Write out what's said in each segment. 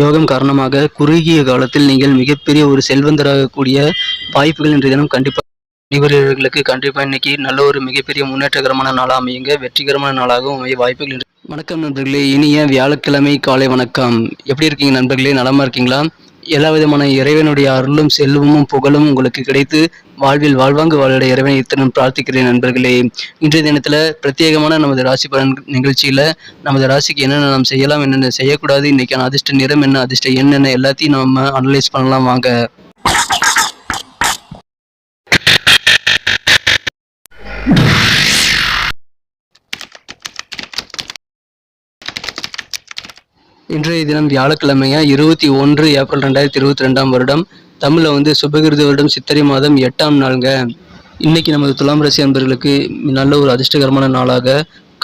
யோகம் காரணமாக குறுகிய காலத்தில் நீங்கள் மிகப்பெரிய ஒரு செல்வந்தராகக்கூடிய வாய்ப்புகள் இன்றைய தினம் கண்டிப்பாக இவர்களுக்கு கண்டிப்பா இன்னைக்கு நல்ல ஒரு மிகப்பெரிய முன்னேற்றகரமான நாளாக அமையுங்க. வெற்றிகரமான நாளாகவும் அமைய வாய்ப்புகள் வணக்கம் நண்பர்களே இனிய வியாழக்கிழமை காலை வணக்கம். எப்படி இருக்கீங்க நண்பர்களே நலமா இருக்கீங்களா? எல்லா விதமான இறைவனுடைய அருளும் செல்வமும் புகழும் உங்களுக்கு கிடைத்து வாழ்வில் வாழ்வாங்கு வாழிட இறைவனை இத்தனை பிரார்த்திக்கிறேன் நண்பர்களே. இன்றைய தினத்தில் பிரத்யேகமான நமது ராசி பலன் நிகழ்ச்சியில் நமது ராசிக்கு என்னென்ன நாம் செய்யலாம் என்னென்ன செய்யக்கூடாது இன்றைக்கான அதிர்ஷ்ட நிறம் என்ன அதிர்ஷ்ட என்னென்ன எல்லாத்தையும் நம்ம அனலைஸ் பண்ணலாம் வாங்க. இன்றைய தினம் வியாழக்கிழமையா இருபத்தி ஒன்று ஏப்ரல் ரெண்டாயிரத்தி இருபத்தி ரெண்டாம் வருடம் தமிழில் வந்து சுபகிருத வருடம் சித்திரை மாதம் எட்டாம் நாளுங்க. இன்னைக்கு நமது துலாம் ராசி அன்பர்களுக்கு நல்ல ஒரு அதிர்ஷ்டகரமான நாளாக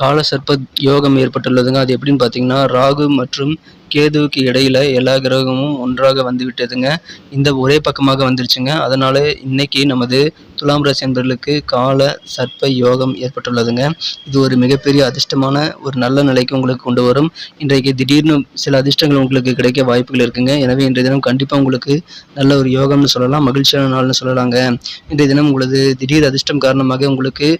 காலசர்ப்ப யோகம் ஏற்பட்டுள்ளதுங்க. அது எப்படின்னு பார்த்தீங்கன்னா ராகு மற்றும் கேதுவுக்கு இடையில் எல்லா கிரகமும் ஒன்றாக வந்து விட்டதுங்க இந்த ஒரே பக்கமாக வந்துருச்சுங்க. அதனால் இன்னைக்கு நமது துலாம் ராசி என்பர்களுக்கு கால சர்ப்ப யோகம் ஏற்பட்டுள்ளதுங்க. இது ஒரு மிகப்பெரிய அதிர்ஷ்டமான ஒரு நல்ல நிலைக்கு உங்களுக்கு கொண்டு வரும். இன்றைக்கு திடீர்னு சில அதிர்ஷ்டங்கள் உங்களுக்கு கிடைக்க வாய்ப்புகள் இருக்குங்க. எனவே இன்றைய தினம் கண்டிப்பாக உங்களுக்கு நல்ல ஒரு யோகம்னு சொல்லலாம் மகிழ்ச்சியான நாள்னு சொல்லலாங்க. இன்றைய தினம் உங்களது திடீர் அதிர்ஷ்டம் காரணமாக உங்களுக்கு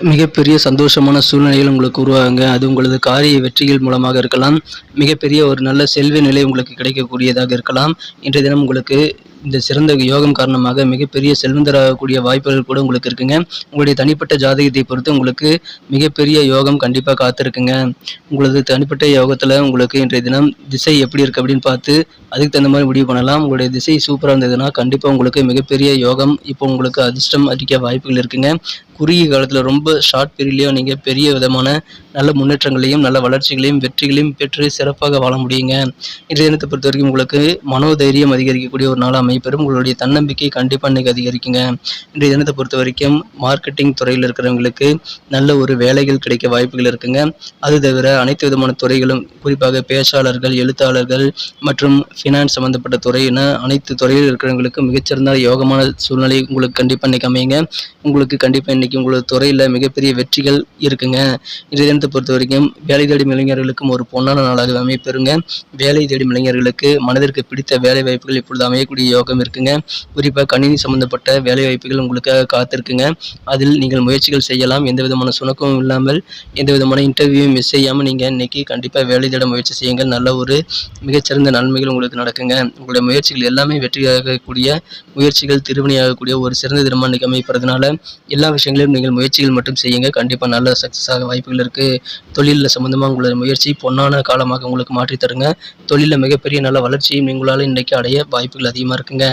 மிகப்பெரிய சந்தோஷமான சூழ்நிலைகள் உங்களுக்கு உருவாகுங்க. அது உங்களது காரிய வெற்றிகள் மூலமாக இருக்கலாம். மிகப்பெரிய ஒரு நல்ல செல்வ நிலை உங்களுக்கு கிடைக்கக்கூடியதாக இருக்கலாம். இன்றைய தினம் உங்களுக்கு இந்த சிறந்த யோகம் காரணமாக மிகப்பெரிய செல்வந்தராகக்கூடிய வாய்ப்புகள் கூட உங்களுக்கு இருக்குங்க. உங்களுடைய தனிப்பட்ட ஜாதகத்தை பொறுத்து உங்களுக்கு மிகப்பெரிய யோகம் கண்டிப்பாக காத்திருக்குங்க. உங்களது தனிப்பட்ட யோகத்தில் உங்களுக்கு இன்றைய தினம் திசை எப்படி இருக்குது அப்படின்னு பார்த்து அதுக்கு தகுந்த மாதிரி முடிவு பண்ணலாம். உங்களுடைய திசை சூப்பராக இருந்ததுன்னா கண்டிப்பாக உங்களுக்கு மிகப்பெரிய யோகம் இப்போ உங்களுக்கு அதிர்ஷ்டம் அடிக்க வாய்ப்புகள் இருக்குங்க. குறுகிய காலத்தில் ரொம்ப ஷார்ட் பீரியட்லேயும் நீங்கள் பெரிய விதமான நல்ல முன்னேற்றங்களையும் நல்ல வளர்ச்சிகளையும் வெற்றிகளையும் பெற்று சிறப்பாக வாழ முடியுங்க. இன்றைய தினத்தை பொறுத்த வரைக்கும் உங்களுக்கு மனோதைரியம் அதிகரிக்கக்கூடிய ஒரு நாள் அமைப்பெறும் உங்களுடைய தன்னம்பிக்கை கண்டிப்பாக இன்னைக்கு அதிகரிக்குங்க. இன்றைய தினத்தை பொறுத்த வரைக்கும் மார்க்கெட்டிங் துறையில் இருக்கிறவங்களுக்கு நல்ல ஒரு வேலைகள் கிடைக்க வாய்ப்புகள் இருக்குங்க. அது தவிர அனைத்து விதமான துறைகளும் குறிப்பாக பேச்சாளர்கள் எழுத்தாளர்கள் மற்றும் ஃபினான்ஸ் சம்மந்தப்பட்ட துறை என அனைத்து துறையில் இருக்கிறவங்களுக்கு மிகச்சிறந்த யோகமான சூழ்நிலை உங்களுக்கு கண்டிப்பாக இன்னைக்கு அமையுங்க. உங்களுக்கு கண்டிப்பாக இன்னைக்கு உங்களோட துறையில் மிகப்பெரிய வெற்றிகள் இருக்குங்க. இன்றைய தினத்தை பொறுத்த வரைக்கும் வேலை தேடும் இளைஞர்களுக்கும் ஒரு பொன்னான நாளாக அமைப்பெறுங்க வேலை தேடும் இளைஞர்களுக்கு மனதிற்கு பிடித்த வேலை வாய்ப்புகள் இப்பொழுது அமையக்கூடிய யோகம் இருக்குங்க. குறிப்பாக கணினி சம்பந்தப்பட்ட வேலை வாய்ப்புகள் உங்களுக்காக காத்திருக்குங்க. அதில் நீங்கள் முயற்சிகள் செய்யலாம். எந்த விதமான சுணக்கமும் இல்லாமல் எந்த விதமான இன்டர்வியூ மிஸ் செய்யாமல் நீங்கள் இன்னைக்கு கண்டிப்பாக வேலை தேட முயற்சி செய்யுங்கள். நல்ல ஒரு மிகச்சிறந்த நன்மைகள் உங்களுக்கு நடக்குங்க. உங்களுடைய முயற்சிகள் எல்லாமே வெற்றியாகக்கூடிய முயற்சிகள் திருவினையாகக்கூடிய ஒரு சிறந்த தினமாக இன்னைக்கு அமைப்பதுனால எல்லா விஷயங்களையும் நீங்கள் முயற்சிகள் மட்டும் செய்யுங்க. கண்டிப்பாக நல்ல சக்ஸஸ் ஆக வாய்ப்புகள் இருக்குது தொழிலில் சம்மந்தமாக உங்களோட முயற்சி பொன்னான காலமாக உங்களுக்கு மாற்றி தருங்க. தொழிலில் மிகப்பெரிய நல்ல வளர்ச்சியும் உங்களால் இன்றைக்கு அடைய வாய்ப்புகள் அதிகமாக இருக்குங்க.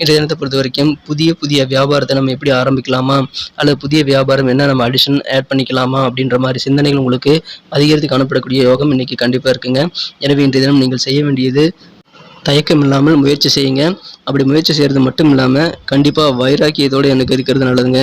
இந்த தினத்தை பொறுத்த வரைக்கும் புதிய புதிய வியாபாரத்தை நம்ம எப்படி ஆரம்பிக்கலாமா? அல்லது புதிய வியாபாரம் என்ன நம்ம அடிஷன் ஆட் பண்ணிக்கலாமா? அப்படின்ற மாதிரி சிந்தனைகள் உங்களுக்கு அதிகரித்து காணப்படக்கூடிய யோகம் இன்னைக்கு கண்டிப்பாக இருக்குங்க. எனவே இன்றைய தினம் நீங்கள் செய்ய வேண்டியது தயக்கம் இல்லாமல் முயற்சி செய்யுங்க. அப்படி முயற்சி செய்கிறது மட்டும் இல்லாமல் கண்டிப்பாக வைராக்கியத்தோடு எனக்கு இருக்கிறது நல்லதுங்க.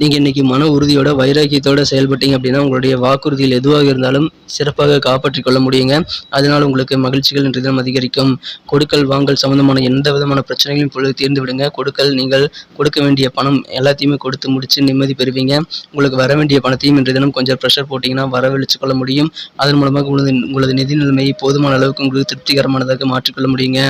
நீங்கள் இன்றைக்கி மன உறுதியோட வைராக்கியத்தோடு செயல்பட்டீங்க அப்படின்னா உங்களுடைய வாக்குறுதியில் எதுவாக இருந்தாலும் சிறப்பாக காப்பாற்றிக் கொள்ள முடியுங்க. அதனால் உங்களுக்கு மகிழ்ச்சிகள் இன்றைய தினம் அதிகரிக்கும். கொடுக்கல் வாங்கல் சம்பந்தமான எந்த விதமான பிரச்சனைகளையும் இப்பொழுது தீர்ந்து விடுங்க. கொடுக்கல் நீங்கள் கொடுக்க வேண்டிய பணம் எல்லாத்தையுமே கொடுத்து முடித்து நிம்மதி பெறுவீங்க. உங்களுக்கு வர வேண்டிய பணத்தையும் இன்றைய தினம் கொஞ்சம் ப்ரெஷர் போட்டிங்கன்னா வரவழைச்சு கொள்ள முடியும். அதன் மூலமாக உங்களது உங்களது நிதி நிலைமையை போதுமான அளவுக்கு உங்களுக்கு திருப்திகரமானதாக மாற்றிக்கொள்ள முடியுங்க.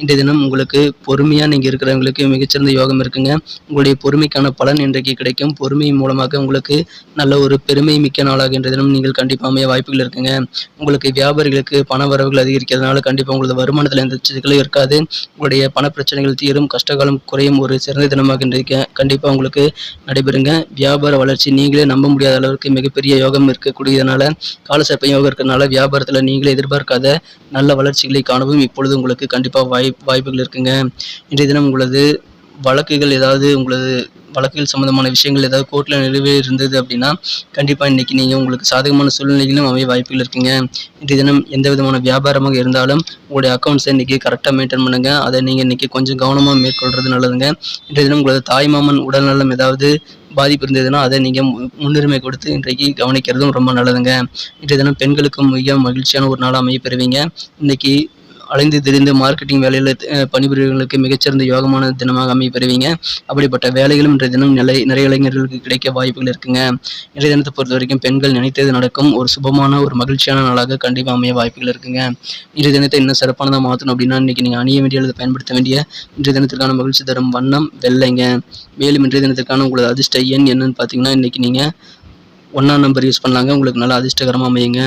இன்றைய தினம் உங்களுக்கு பொறுமையாக நீங்கள் இருக்கிறவங்களுக்கு மிகச்சிறந்த யோகம் இருக்குங்க. உங்களுடைய பொறுமைக்கான பலன் இன்றைக்கு கிடைக்கும். பொறுமை மூலமாக உங்களுக்கு நல்ல ஒரு பெருமை மிக்க நாளாக இன்றைய தினம் நீங்கள் கண்டிப்பாக அமைய வாய்ப்புகள் இருக்குங்க. உங்களுக்கு வியாபாரிகளுக்கு பண வரவுகள் அதிகரிக்கிறதுனால கண்டிப்பாக உங்களது வருமானத்தில் எந்த சிக்கலும் இருக்காது. உங்களுடைய பண பிரச்சனைகள் தீரும் கஷ்டகாலம் குறையும் ஒரு சிறந்த தினமாக இன்றைக்கு கண்டிப்பாக உங்களுக்கு நடைபெறுங்க. வியாபார வளர்ச்சி நீங்களே நம்ப முடியாத அளவுக்கு மிகப்பெரிய யோகம் இருக்கக்கூடியதுனால காலசர்ப்ப யோகம் இருக்கிறதுனால வியாபாரத்தில் நீங்களே எதிர்பார்க்காத நல்ல வளர்ச்சிகளை காணவும் இப்பொழுது உங்களுக்கு கண்டிப்பாக வாய் வாய்ப்புகள் இருக்குங்க. இன்றைய தினம் உங்களது வழக்குகள் ஏதாவது உங்களது வழக்குகள் சம்மந்தமான விஷயங்கள் ஏதாவது கோர்ட்டில் நிலுவை இருந்தது அப்படின்னா கண்டிப்பாக இன்றைக்கி நீங்கள் உங்களுக்கு சாதகமான சூழ்நிலைகளும் அமைய வாய்ப்புகள் இருக்குங்க. இன்றைய தினம் எந்த விதமான வியாபாரமாக இருந்தாலும் உங்களுடைய அக்கௌண்ட்ஸை இன்றைக்கி கரெக்டாக மெயின்டைன் பண்ணுங்கள் அதை நீங்கள் இன்றைக்கி கொஞ்சம் கவனமாக மேற்கொள்கிறது நல்லதுங்க. இன்றைய தினம் உங்களது தாய்மாமன் உடல்நலம் ஏதாவது பாதிப்பு இருந்ததுன்னா அதை நீங்கள் முன்னுரிமை கொடுத்து இன்றைக்கு கவனிக்கிறதும் ரொம்ப நல்லதுங்க. இன்றைய தினம் பெண்களுக்கும் மிக மகிழ்ச்சியான ஒரு நாளாக அமைய பெறுவீங்க. இன்றைக்கி அலைந்து திரிந்து மார்க்கெட்டிங் வேலையில் பணிபுரியவர்களுக்கு மிகச்சிறந்த யோகமான தினமாக அமைய பெறுவீங்க அப்படிப்பட்ட வேலைகளும் இன்றைய தினம் நிலை நிறைய இளைஞர்களுக்கு கிடைக்க வாய்ப்புகள் இருக்குங்க. இன்றைய தினத்தை பொறுத்த வரைக்கும் பெண்கள் நினைத்தது நடக்கும். ஒரு சுபமான ஒரு மகிழ்ச்சியான நாளாக கண்டிப்பாக அமைய வாய்ப்புகள் இருக்குங்க. இன்றைய தினத்தை இன்னும் சிறப்பானதாக மாற்றணும் அப்படின்னா இன்றைக்கி நீங்கள் அணிய வேண்டிய அல்லது பயன்படுத்த வேண்டிய இன்றைய தினத்திற்கான மகிழ்ச்சி தரும் வண்ணம் வெள்ளைங்க. மேலும் இன்றைய தினத்திற்கான உங்களது அதிர்ஷ்ட எண் என்னன்னு பார்த்தீங்கன்னா இன்றைக்கி நீங்கள் ஒன்றாம் நம்பர் யூஸ் பண்ணாங்க உங்களுக்கு நல்லா அதிர்ஷ்டகரமாக அமையுங்க.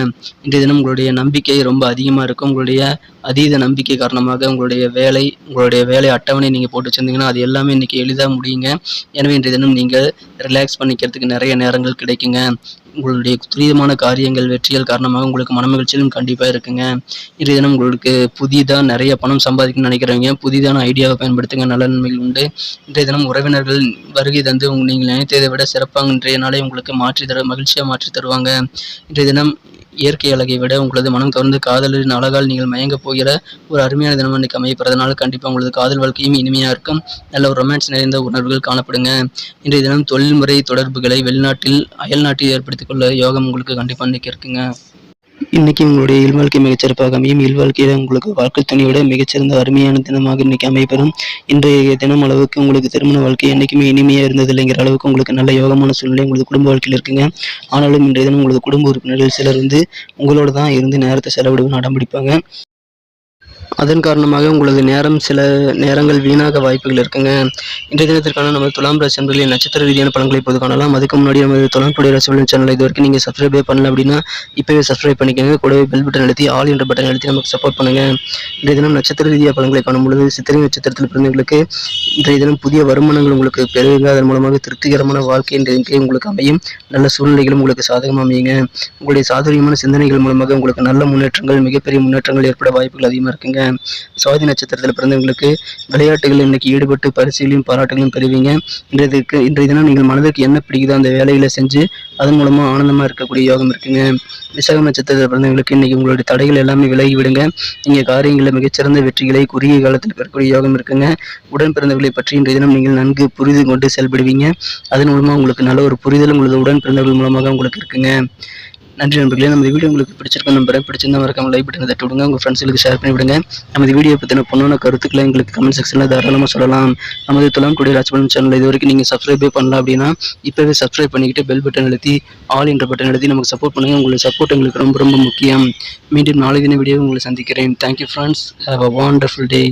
இன்றைய தினம் உங்களுடைய நம்பிக்கை ரொம்ப அதிகமாக இருக்கும். உங்களுடைய அதீத நம்பிக்கை காரணமாக உங்களுடைய வேலை உங்களுடைய வேலை அட்டவணை நீங்கள் போட்டு வச்சிருந்தீங்கன்னா அது எல்லாமே இன்றைக்கி எளிதாக முடியுங்க. எனவே இன்றைய தினம் நீங்கள் ரிலாக்ஸ் பண்ணிக்கிறதுக்கு நிறைய நேரங்கள் கிடைக்குங்க. உங்களுடைய துரிதமான காரியங்கள் வெற்றிகள் காரணமாக உங்களுக்கு மனமகிழ்ச்சியும் கண்டிப்பாக இருக்குங்க. இன்றைய தினம் உங்களுக்கு புதிதாக நிறைய பணம் சம்பாதிக்கணும்னு நினைக்கிறவங்க புதிதான ஐடியாவை பயன்படுத்துங்க. நல்ல நன்மைகள் உண்டு. இன்றைய தினம் உறவினர்கள் வருகை தந்து உங்க- நீங்கள் நினைத்ததை விட சிறப்பாக இன்றைய நாளை உங்களுக்கு மாற்றி தர மகிழ்ச்சியாக மாற்றி தருவாங்க. இன்றைய தினம் இயற்கை அழகை விட உங்களது மனம் கவர்ந்து காதலின் அழகால் நீங்கள் மயங்கப் போகிற ஒரு அருமையான தினம் இன்னைக்கு அமையப்படுறதுனால கண்டிப்பாக உங்களது காதல் வாழ்க்கையும் இனிமையாக இருக்கும். நல்ல ஒரு ரொமான்ஸ் நிறைந்த உணர்வுகள் காணப்படுங்க. இன்றைய தினம் தொழில்முறை தொடர்புகளை வெளிநாட்டில் அயல்நாட்டில் ஏற்படுத்திக் கொள்ள யோகம் உங்களுக்கு கண்டிப்பாக இன்னைக்கு இருக்குங்க. இன்னைக்கு உங்களுடைய இல்வாழ்க்கை மிகச்சிறப்பாக அமையும். இல்வாழ்க்கையில உங்களுக்கு வாழ்க்கை துணையோட மிகச்சிறந்த அருமையான தினமாக இன்னைக்கு அமைப்பெறும் இன்றைய தினம் அளவுக்கு உங்களுக்கு திருமண வாழ்க்கை என்றைக்குமே இனிமையாக இருந்தது இல்லைங்கிற அளவுக்கு உங்களுக்கு நல்ல யோகமான சூழ்நிலை உங்களுக்கு குடும்ப வாழ்க்கையில் இருக்குங்க. ஆனாலும் இன்றைய தினம் உங்களுக்கு குடும்ப உறுப்பினர்கள் சிலர் வந்து உங்களோட தான் இருந்து நேரத்தை செலவிடுவோம் அடம் பிடிப்பாங்க. அதன் காரணமாக உங்களது நேரம் சில நேரங்கள் வீணாக வாய்ப்புகள் இருக்குங்க. இன்றைய தினத்திற்கான நம்ம துலாம் ராசி அன்பர்களின் நட்சத்திர ரீதியான பலன்களை இப்போது காணலாம். அதுக்கு முன்னாடி நம்ம துலாம் டுடே ராசி சேனலை இது வரைக்கும் நீங்கள் சப்ஸ்கிரைபே பண்ணல அப்படின்னா இப்போவே சப்ஸ்கிரைப் பண்ணிக்கோங்க. கூடவே பெல் பட்டன் அழுத்தி ஆல் என்ற பட்டன் அழுத்தி நமக்கு சப்போர்ட் பண்ணுங்கள் இன்றைய தினம் நட்சத்திர ரீதியாக பலன்களை காணும் பொழுது சித்திரை நட்சத்திரத்தில் பிறந்தவங்களுக்கு இன்றைய தினம் புதிய வருமானங்கள் உங்களுக்கு பெறுவீங்க அதன் மூலமாக திருப்திகரமான வாழ்க்கை இன்றைக்கு உங்களுக்கு அமையும். நல்ல சூழ்நிலைகளும் உங்களுக்கு சாதகமாக அமையுங்க. உங்களுடைய சாதுரியமான சிந்தனைகள் மூலமாக உங்களுக்கு நல்ல முன்னேற்றங்கள் மிகப்பெரிய முன்னேற்றங்கள் ஏற்பட வாய்ப்புகள் அதிகமாக இருக்குங்க. சுவாதி நட்சத்திரத்தில் பிறந்தவங்களுக்கு விளையாட்டுகள் இன்னைக்கு ஈடுபட்டு பரிசுகளையும் பாராட்டுகளையும் பெறுவீங்க. இன்றைக்கு இன்றைய தினம் நீங்கள் மனதுக்கு என்ன பிடிக்குதோ அந்த வேலைகளை செஞ்சு அதன் மூலமாக ஆனந்தமாக இருக்கக்கூடிய யோகம் இருக்குங்க. விசாக நட்சத்திரத்தில் பிறந்தவங்களுக்கு இன்றைக்கி உங்களுடைய தடைகள் எல்லாமே விலகி விடுங்க. நீங்கள் காரியங்களில் மிகச்சிறந்த வெற்றிகளை குறுகிய காலத்தில் பெறக்கூடிய யோகம் இருக்குங்க. உடன் பிறந்தவர்களை பற்றி இன்றைய தினம் நீங்கள் நன்கு புரிந்து கொண்டு செயல்படுவீங்க. அதன் மூலமாக உங்களுக்கு நல்ல ஒரு புரிதல் உங்களது உடன் பிறந்தவர்கள் மூலமாக உங்களுக்கு இருக்குங்க. நன்றி நண்பர்களே. நம்ம வீடியோ உங்களுக்கு பிடிச்சிருக்கும் நம்புறேன். பிடிச்சிருந்தா மறக்காம லைக் பட்டன் தட்டி விடுங்க. உங்கள் ஃப்ரெண்ட்ஸுக்கு ஷேர் பண்ணி விடுங்க. நமது வீடியோ பற்றின பொண்ணான கருத்துக்களை எங்களுக்கு கமெண்ட் செக்ஷனில் தாராளமாக சொல்லலாம். நமது துலாம் குடி ராஜ்பலன் சேனல் இது வரைக்கும் நீங்கள் சப்ஸ்கிரைபே பண்ணலாம் அப்படின்னா இப்போவே சப்ஸ்கிரைப் பண்ணிக்கிட்டு பெல் பட்டன் அழுத்தி ஆல் என்ற பட்டன் அழுத்தி நமக்கு சப்போர்ட் பண்ணுங்கள் உங்களுடைய சப்போர்ட் எங்களுக்கு ரொம்ப ரொம்ப முக்கியம். மீண்டும் நாளை தின வீடியோ உங்களை சந்திக்கிறேன். Thank you friends have a wonderful day